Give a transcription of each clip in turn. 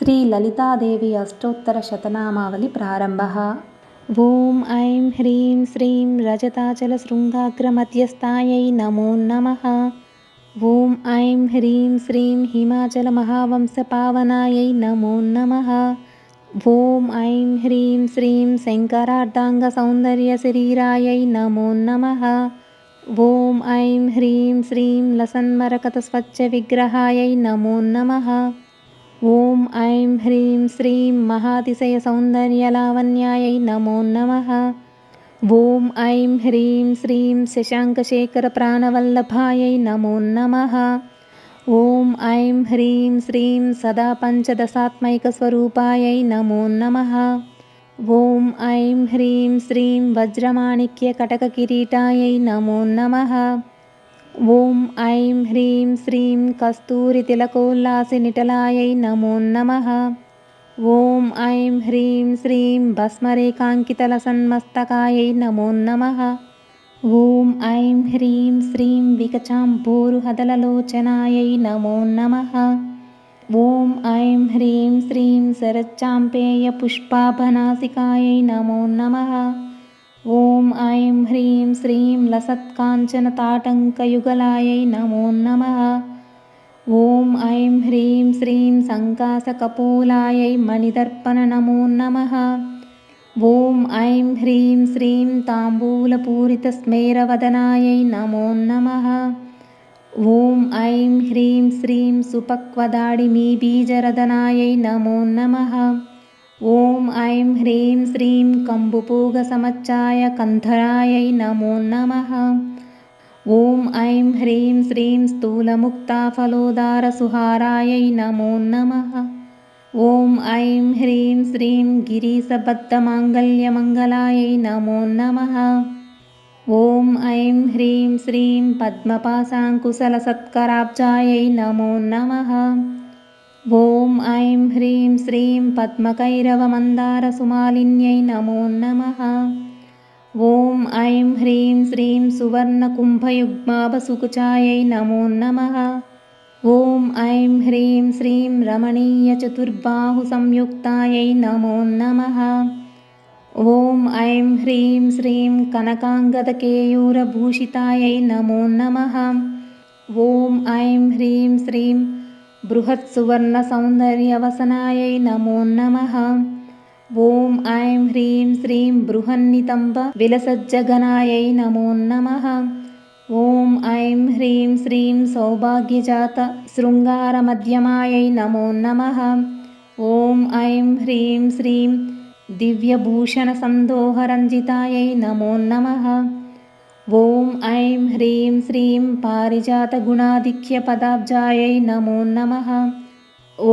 శ్రీ లలితాదేవి అష్టోత్తర శతనామావళి ప్రారంభ ఓం ఐం హ్రీం శ్రీం రజతాచల శృంగాగ్రమధ్యస్థాయై నమో నమ ఓం ఐం హ్రీం శ్రీం హిమాచల మహావంశ పావనాయై నమో నమ ఓం ఐం హ్రీం శ్రీం శంకరార్ధాంగ సౌందర్య శరీరాయై నమో నమ ఓం ఐం హ్రీం శ్రీం లసన్మరకత స్వచ్ఛ విగ్రహాయై నమో నమ ఓం ఐం హ్రీం శ్రీం మహాతిశయ సౌందర్యలావణ్యాయై నమో నమ. ఓం ఐం హ్రీం శ్రీం శశాంకశేఖర ప్రాణవల్లభాయై నమో నమ. ఓం ఐం హ్రీం శ్రీం సదా పంచదశాత్మైకస్వరూపాయై నమో నమ. ఓం ఐం హ్రీం శ్రీం వజ్రమాణిక్య కటక కిరీటాయై నమో నమ. ఓం ఐం హ్రీం శ్రీం కస్తూరి తిలకోల్లాసి నిటలాయై నమో నమ. ఓం ఐం హ్రీం శ్రీం భస్మరేకాంకితల సన్మస్తకాయై నమో నమ. ఓం ఐం హ్రీం శ్రీం వికచాంబోరుహదలలోచనాయై నమో నమ. ఓం ఐం హ్రీం శ్రీం శరచ్చాంపేయ పుష్పాభనాసికాయై నమో నమ. ఓం ఐం హ్రీం శ్రీం లసత్కాంచనతాటంకయుగలాయై నమో నమః. ఓం ఐం హ్రీం శ్రీం సంకాసకపోలాయై మణిదర్పణ నమో నమః. ఓం ఐం హ్రీం శ్రీం తాంబూలపూరితస్మేరవదనాయై నమో నమః. ఓం ఐం హ్రీం శ్రీం సుపక్వదాడిమీబీజరదనాయై నమో నమః ఓం ఐం హ్రీం శ్రీం కంబుపూగసమచ్చాయ కంధరాయై నమో నమః. ఓం ఐం హ్రీం శ్రీం స్థూలముక్తాఫలోదారసుహారాయై నమో నమః. ఓం ఐం హ్రీం శ్రీం గిరీశబద్ధమాంగల్యమంగళాయై నమో నమః. ఓం ఐం హ్రీం శ్రీం పద్మపాశాంకుశలసత్కరాబ్జాయై ॐ ऐं ह्रीं श्रीं पद्मकैरवमन्दारसुमालिन्यै नमो नमः। ॐ ऐं ह्रीं श्रीं सुवर्णकुम्भयुग्माभसुकुचायै नमो नमः। ॐ ऐं ह्रीं श्रीं रमणीयचतुर्बाहुसंयुक्तायै नमो नमः। ॐ ऐं ह्रीं श्रीं कनकाङ्गदकेयूरभूषितायै नमो नमः। ॐ ऐं ह्रीं श्रीं హ్రీం శ్రీం బృహత్సువర్ణసౌందర్యవసనాయై నమో నమ ఓం ఐం హ్రీం శ్రీం బృహన్నితంబ విలసజ్జగనాయై నమో నమ ఓం ఐం హ్రీం శ్రీం సౌభాగ్యజాత శృంగారమధ్యమాయై నమో నమ ఓం ఐం హ్రీం శ్రీం దివ్యభూషణసందోహరంజితాయై నమో నమ ॐ ऐं ह्रीं श्रीं पारिजातगुणाधिक्यपदाब्जायै नमो नमः।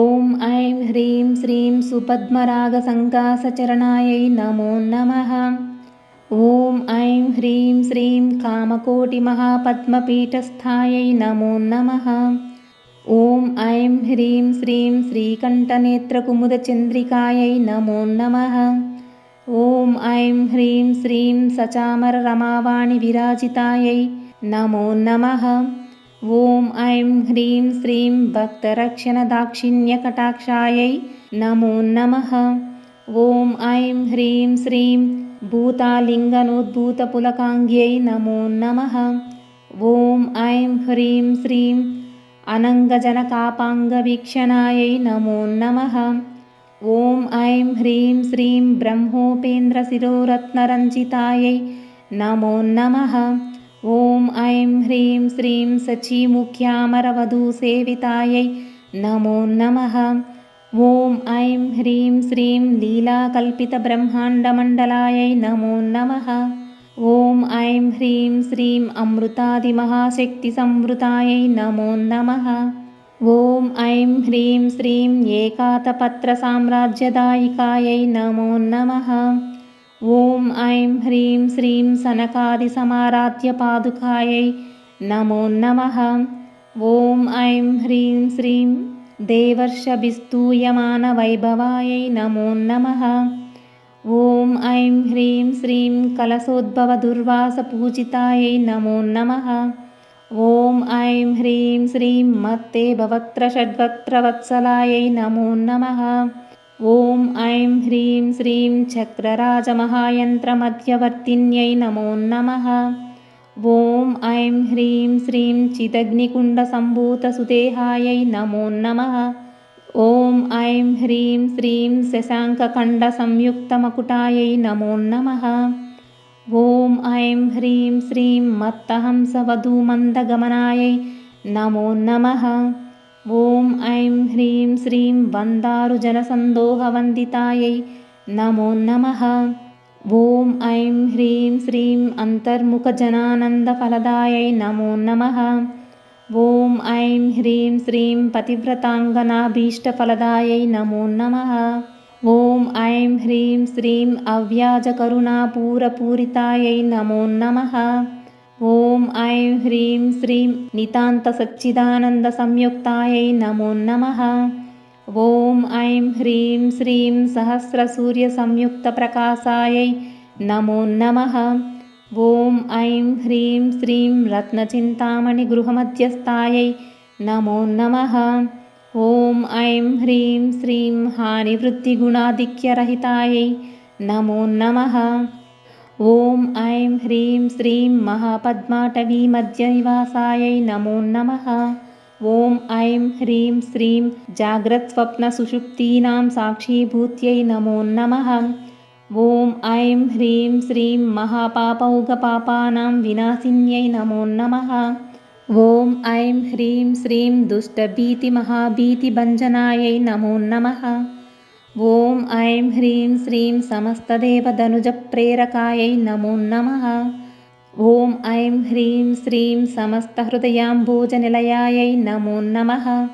ॐ ऐं ह्रीं श्रीं सुपद्मरागसङ्कासचरणायै नमो नमः। ॐ ऐं ह्रीं श्रीं कामकोटिमहापद्मपीठस्थायै नमो नमः। ॐ ऐं ह्रीं श्रीं श्रीकण्ठनेत्रकुमुदचन्द्रिकायै नमो नमः। ॐ ऐं ह्रीं श्रीं सचामररमावाणिविराजितायै नमो नमः। ॐ ऐं ह्रीं श्रीं भक्तरक्षणदाक्षिण्यकटाक्षायै नमो नमः। ॐ ऐं ह्रीं श्रीं भूतालिङ्गनोद्भूतपुलकाङ्ग्यै नमो नमः। ॐ ऐं ह्रीं श्रीं अनङ्गजनकापाङ्गवीक्षणायै नमो नमः। ఓం ఐం హ్రీం శ్రీం బ్రహ్మోపేంద్ర శిరోరత్నరంజితాయై నమో నమ. ఓం ఐం హ్రీం శ్రీం సచీముఖ్యామరవధూ సేవితాయై నమో నమ. ఓం ఐం హ్రీం శ్రీం లీలాకల్పితబ్రహ్మాండమండలాయై నమో నమ. ఓం ఐం హ్రీం శ్రీం అమృతాదిమహాశక్తిసంవృతాయై నమో నమః. ఓం ఐం హ్రీం శ్రీం ఏకాతపత్రసామ్రాజ్యదాయికాయై నమో నమ. ఓం ఐం హ్రీం శ్రీం సనకాది సమారాధ్య పాదుకాయై నమో నమ. ఓం ఐం హ్రీం శ్రీం దేవర్షభిస్తూయమాన వైభవాయై నమో నమ. ఓం ఐం హ్రీం శ్రీం కలశోద్భవ దుర్వాస పూజితాయై నమో నమః. ॐ ऐं ह्रीं श्रीं मत्ते भवक्त्रषड्वक्त्रवत्सलायै नमो नमः ॐ ऐं ह्रीं श्रीं चक्रराजमहायन्त्रमध्यवर्तिन्यै नमो नमः ॐ ऐं ह्रीं श्रीं चिदग्निकुण्डसम्भूतसुदेहायै नमो नमः ॐ ऐं ह्रीं श्रीं शशाङ्कखण्डसंयुक्तमकुटायै नमो नमः ॐ ऐं ह्रीं श्रीं मत्तहंसवधूमन्दगमनायै नमो नमः। ॐ ऐं ह्रीं श्रीं वन्दारुजनसन्दोहवन्दितायै नमो नमः। ॐ ऐं ह्रीं श्रीं अन्तर्मुखजनानन्दफलदायै नमो नमः। ॐ ऐं ह्रीं श्रीं पतिव्रताङ्गनाभीष्टफलदायै नमो नमः ఓం ఐం హ్రీం శ్రీం అవ్యాజకరుణాపూరపూరితాయై నమో నమ. ఓం ఐం హ్రీం శ్రీం నితాంత సచ్చిదానంద సంయుక్తాయై నమో నమ. ఓం ఐం హ్రీం శ్రీం సహస్రసూర్య సంయుక్త ప్రకాశాయై నమో నమ. ఓం ఐం హ్రీం శ్రీం రత్నచింతామణి గృహమధ్యస్థాయై నమో నమ. ఓం ఐం హ్రీం శ్రీం హానివృత్తిగుణాధిక్యరహితాయై నమో నమ. ఓం ఐం హ్రీం శ్రీం మహాపద్మాటవీమధ్యనివాసాయై నమో నమ. ఓం ఐం హ్రీం శ్రీం జాగ్రత్స్వప్నసుషుప్తీనాం సాక్షీభూత్యై నమో నమ. ఓం ఐం హ్రీం శ్రీం మహాపాపౌగపాపానాం వినాశిన్యై నమో నమ. ఓం ఐం హ్రీం శ్రీం దుష్టభీతిమహాభీతిభంజనాయై నమో నమ. ఓం ఐం హ్రీం శ్రీం సమస్తదేవధనుజప్రేరకాయై నమో నమ. ఓం ఐం హ్రీం శ్రీం సమస్తహృదయాంబూజనిలయాయై నమో నమ.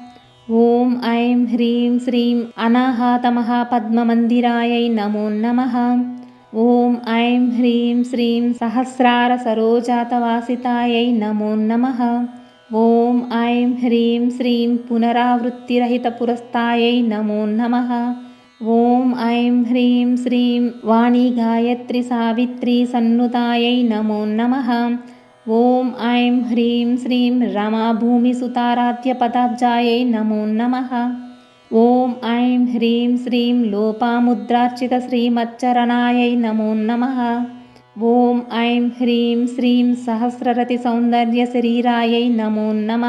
ఓం ఐం హ్రీం శ్రీం అనాహాతమహాపద్మమందిరాయై నమో నమ. ఓం ఐం హ్రీం శ్రీం సహస్రార సరోజాతవాసితాయై నమో నమ. ఓం ఐం హ్రీం శ్రీం పునరావృత్తిరహితపురస్తాయై నమో నమ. ఓం ఐం హ్రీం శ్రీం వాణి గాయత్రి సావిత్రి సన్నుతాయై నమో నమ. ఓం ఐం హ్రీం శ్రీం రమాభూమిసుతారాధ్య పదాబ్జాయై నమో నమ. ఓం ఐం హ్రీం శ్రీం లోపాముద్రార్చిత శ్రీమచ్చరణాయై నమో నమ. ఓం ఐం హ్రీం శ్రీం సహస్రరతి సౌందర్య శరీరాయై నమో నమ.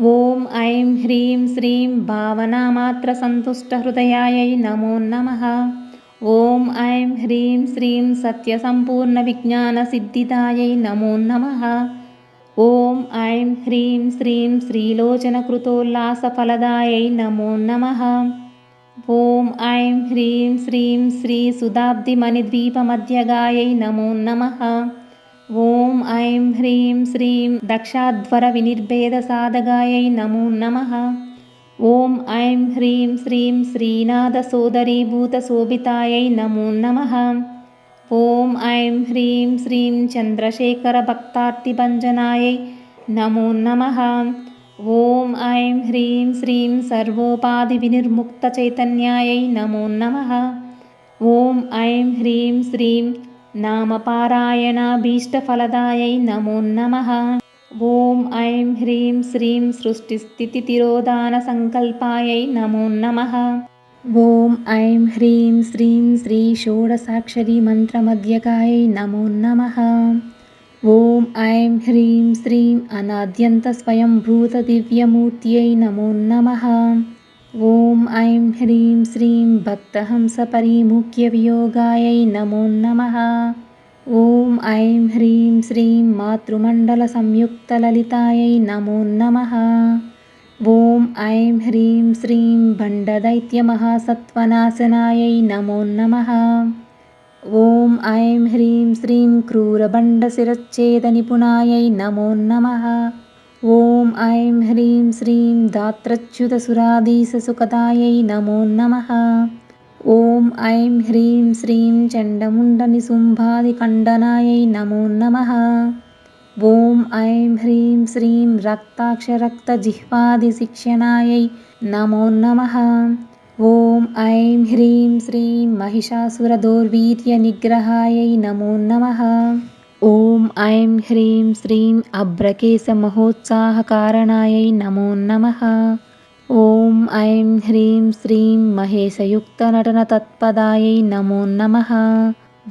ఓం ఐం హ్రీం శ్రీం భావనామాత్ర సంతుష్ట హృదయాయై నమో నమ. ఓం ఐం హ్రీం శ్రీం సత్యసంపూర్ణ విజ్ఞాన సిద్ధిదాయై నమో నమ. ఓం ఐం హ్రీం శ్రీం శ్రీలోచనకృతోల్లాసఫలదాయై నమో నమ. ఓం ఐం హ్రీం శ్రీం శ్రీ సుధాబ్దిమణిద్వీపమధ్యగాయై నమో నమ. ఓం ఐం హ్రీం శ్రీం దక్షాధ్వర వినిర్భేద సాధగాయై నమో నమ. ఓం ఐం హ్రీం శ్రీం శ్రీనాథ సోదరీభూత శోభితాయై నమో నమ. ఓం ఐం హ్రీం శ్రీం చంద్రశేఖర భక్తార్తిభంజనాయై నమో నమ. ఓం ఐం హ్రీం శ్రీం సర్వోపాధి వినిర్ముక్త చైతన్యాయై నమో నమ. ఓం ఐం హ్రీం శ్రీం నామపారాయణాభీష్టఫలదాయై నమో నమ. ఓం ఐం హ్రీం శ్రీం సృష్టిస్థితితిరోధానసంకల్పాయై నమో నమ. ॐ ऐं ह्रीं श्रीं श्रीषोडसाक्षरीमन्त्रमध्यगायै नमो नमः। ॐ ऐं ह्रीं श्रीं अनाद्यन्तस्वयंभूतदिव्यमूर्त्यै नमो नमः। ॐ ऐं ह्रीं श्रीं भक्तहंसपरिमुख्यवियोगायै नमो नमः। ॐ ऐं ह्रीं श्रीं मातृमण्डलसंयुक्तललितायै नमो नमः ఓం ఐం హ్రీం శ్రీం భండదైత్యమహాసత్వనాశనాయై నమో నమ. ఓం ఐం హ్రీం శ్రీం క్రూరభండశిరచ్ఛేదనిపుణాయై నమో నమ. ఓం ఐం హ్రీం శ్రీం దాత్రచ్యుతసురాధీససుకదాయై నమో నమ. ఓం ఐం హ్రీం శ్రీం చండముండనిశుంభాదిఖండనాయై నమో నమ. ॐ ऐं ह्रीं श्रीं रक्ताक्षरक्तजिह्वादिशिक्षणायै नमो नमः ॐ ऐं ह्रीं श्रीं महिषासुरदौर्वीर्यनिग्रहायै नमो नमः ॐ ऐं ह्रीं श्रीं अभ्रकेशमहोत्साहकारणायै नमो नमः ॐ ऐं ह्रीं श्रीं महेशयुक्तनटनतत्पदायै नमो नमः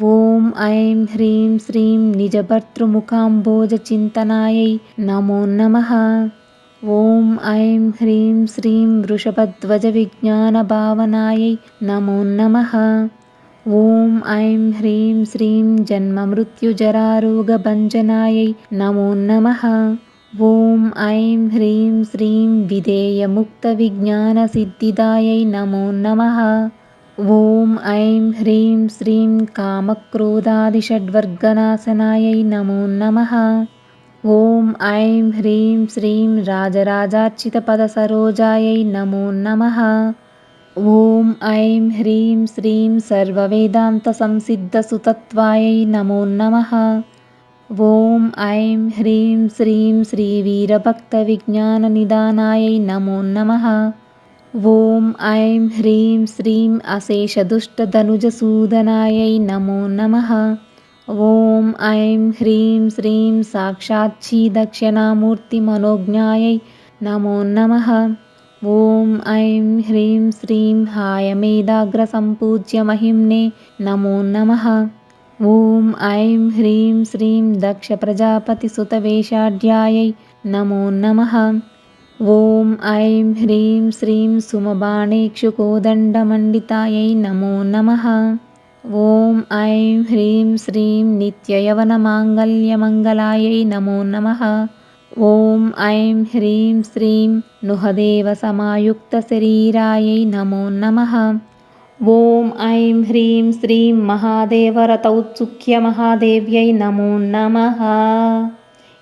ॐ ऐं ह्रीं श्रीं निजभर्तृमुखाम्बोजचिन्तनायै नमो नमः ॐ ऐं ह्रीं श्रीं वृषभध्वजविज्ञानभावनायै नमो नमः ॐ ऐं ह्रीं श्रीं जन्ममृत्युजरारोगभञ्जनायै नमो नमः ॐ ऐं ह्रीं श्रीं विधेयमुक्तविज्ञानसिद्धिदायै नमो नमः ఓం ఐం హ్రీం శ్రీం కామక్రోధాదిషడ్వర్గనాశనాయై నమో నమ. ఓం ఐం హ్రీం శ్రీం రాజరాజార్చితపదసరోజాయై నమో నమ. ఓం ఐం హ్రీం శ్రీం సర్వవేదాంతసంసిద్ధసుతత్వాయై నమో నమ. ఓం ఐం హ్రీం శ్రీం శ్రీవీరభక్తవిజ్ఞాననిదానాయై నమో నమ. ॐ ऐं ह्रीं श्रीं अशेषदुष्टधनुजसूदनायै नमो नमः ॐ ऐं ह्रीं श्रीं साक्षाच्छीदक्षिणामूर्तिमनोज्ञायै नमो नमः ॐ ऐं ह्रीं श्रीं हायमेधाग्रसम्पूज्य महिम्ने नमो नमः ॐ ऐं ह्रीं श्रीं दक्षप्रजापतिसुतवेषाढ्यायै नमो नमः ॐ ऐं ह्रीं श्रीं सुमबाणेक्षुकोदण्डमण्डितायै नमो नमः। ॐ ऐं ह्रीं श्रीं नित्ययवनमाङ्गल्यमङ्गलायै नमो नमः। ॐ ऐं ह्रीं श्रीं नुहदेवसमायुक्तशरीरायै नमो नमः। ॐ ऐं ह्रीं श्रीं महादेवरतौत्सुख्यमहादेव्यै नमो नमः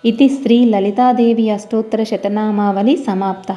ఇది శ్రీ లలితాదేవి అష్టోత్తర శతనామావళి సమాప్త